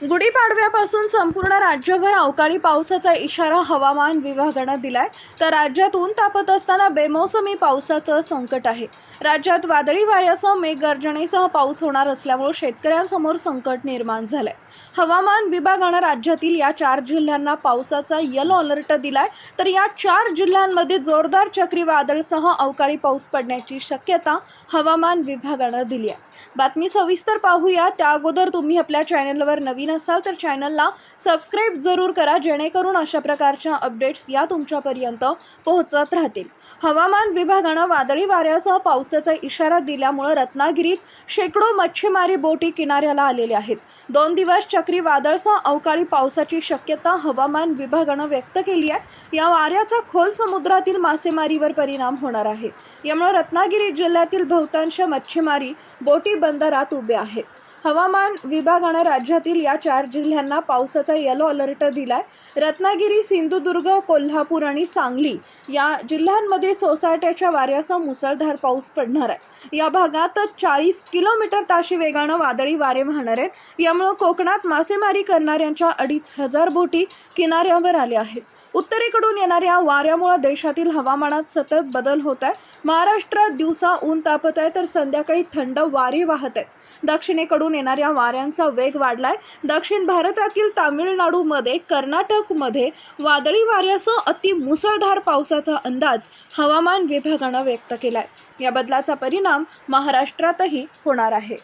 गुढीपाडव्यापासून संपूर्ण राज्यभर अवकाळी पावसाचा इशारा हवामान विभागानं दिलाय. तर राज्यात ऊन तापत असताना बेमोसमी पावसाचं संकट आहे. राज्यात वादळी वाऱ्यासह मेघगर्जनेसह पाऊस होणार असल्यामुळे शेतकऱ्यांसमोर संकट निर्माण झालंय. हवामान विभागानं राज्यातील या चार जिल्ह्यांना पावसाचा येलो अलर्ट दिलाय. तर या चार जिल्ह्यांमध्ये जोरदार चक्रीवादळसह अवकाळी पाऊस पडण्याची शक्यता हवामान विभागानं दिली आहे. बातमी सविस्तर पाहूया. त्या अगोदर तुम्ही आपल्या चॅनलवर नवीन असाल तर चॅनलला सबस्क्राईब जरूर करा जेणेकरून अशा प्रकारच्या अपडेट्स या तुमच्यापर्यंत पोहोचत राहतील. हवामान विभागानं वादळी वाऱ्यासह पावसाचा इशारा दिल्यामुळं रत्नागिरीत शेकडो मच्छीमारी बोटी किनाऱ्याला आलेल्या आहेत. दोन दिवस चक्रीवादळसह अवकाळी पावसाची शक्यता हवामान विभागानं व्यक्त केली आहे. या वाऱ्याचा खोल समुद्रातील मासेमारीवर परिणाम होणार आहे. यामुळे रत्नागिरी जिल्ह्यातील बहुतांश मच्छीमारी बोटी बंदरात उभे आहेत. हवामान विभागानं राज्यातील या चार जिल्ह्यांना पावसाचा येलो अलर्ट दिलाय. रत्नागिरी सिंधुदुर्ग कोल्हापूर आणि सांगली या जिल्ह्यांमध्ये सोसाट्याच्या वाऱ्यासह मुसळधार पाऊस पडणार आहे. या भागात चाळीस किलोमीटर ताशी वेगानं वादळी वारे वाहणार आहेत. यामुळं कोकणात मासेमारी करणाऱ्यांच्या अडीच हजार बोटी किनाऱ्यावर आल्या आहेत. उत्तरेकडून येणाऱ्या वाऱ्यामुळे देशातील हवामानात सतत बदल होत आहे महाराष्ट्रात दिवसा ऊन तापत आहे तर संध्याकाळी थंड वारे वाहत आहेत. दक्षिणेकडून येणाऱ्या वाऱ्यांचा वेग वाढलाय. दक्षिण भारतातील तामिळनाडूमध्ये कर्नाटकमध्ये वादळी वाऱ्यासह अति मुसळधार पावसाचा अंदाज हवामान विभागानं व्यक्त केलाय. या बदलाचा परिणाम महाराष्ट्रातही होणार आहे.